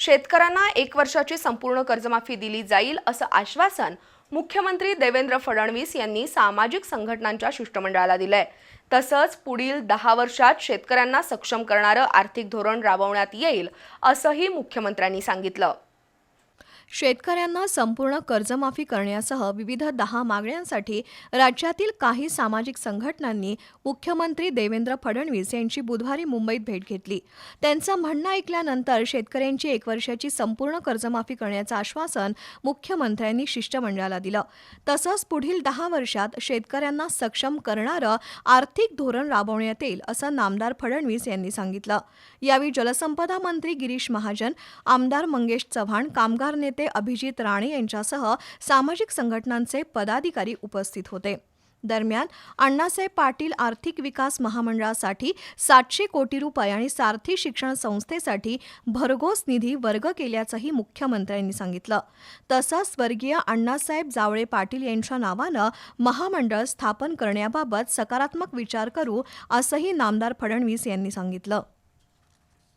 शेतकऱ्यांना एक वर्षाची संपूर्ण कर्जमाफी दिली जाईल असं आश्वासन मुख्यमंत्री देवेंद्र फडणवीस यांनी सामाजिक संघटनांच्या शिष्टमंडळाला दिलंय. तसंच पुढील दहा वर्षात शेतकऱ्यांना सक्षम करणारं आर्थिक धोरण राबवण्यात येईल असंही मुख्यमंत्र्यांनी सांगितलं. शेतकऱ्यांना संपूर्ण कर्जमाफी करण्यासह विविध दहा मागण्यांसाठी राज्यातील काही सामाजिक संघटनांनी मुख्यमंत्री देवेंद्र फडणवीस यांची बुधवारी मुंबईत भेट घेतली. त्यांचं म्हणणं ऐकल्यानंतर शेतकऱ्यांची एक वर्षाची संपूर्ण कर्जमाफी करण्याचं आश्वासन मुख्यमंत्र्यांनी शिष्टमंडळाला दिलं. तसंच पुढील दहा वर्षात शेतकऱ्यांना सक्षम करणारं आर्थिक धोरण राबवण्यात येईल असं नामदार फडणवीस यांनी सांगितलं. यावेळी जलसंपदा मंत्री गिरीश महाजन आमदार मंगेश चव्हाण कामगार नेते अभिजित राणे यांच्यासह सामाजिक संघटनांचे पदाधिकारी उपस्थित होते. दरम्यान अण्णासाहेब पाटील आर्थिक विकास महामंडळासाठी सातशे कोटी रुपये आणि सारथी शिक्षण संस्थेसाठी भरघोस निधी वर्ग केल्याचंही मुख्यमंत्र्यांनी सांगितलं. तसंच स्वर्गीय अण्णासाहेब जावळे पाटील यांच्या नावानं महामंडळ स्थापन करण्याबाबत सकारात्मक विचार करू असंही नामदार फडणवीस यांनी सांगितलं.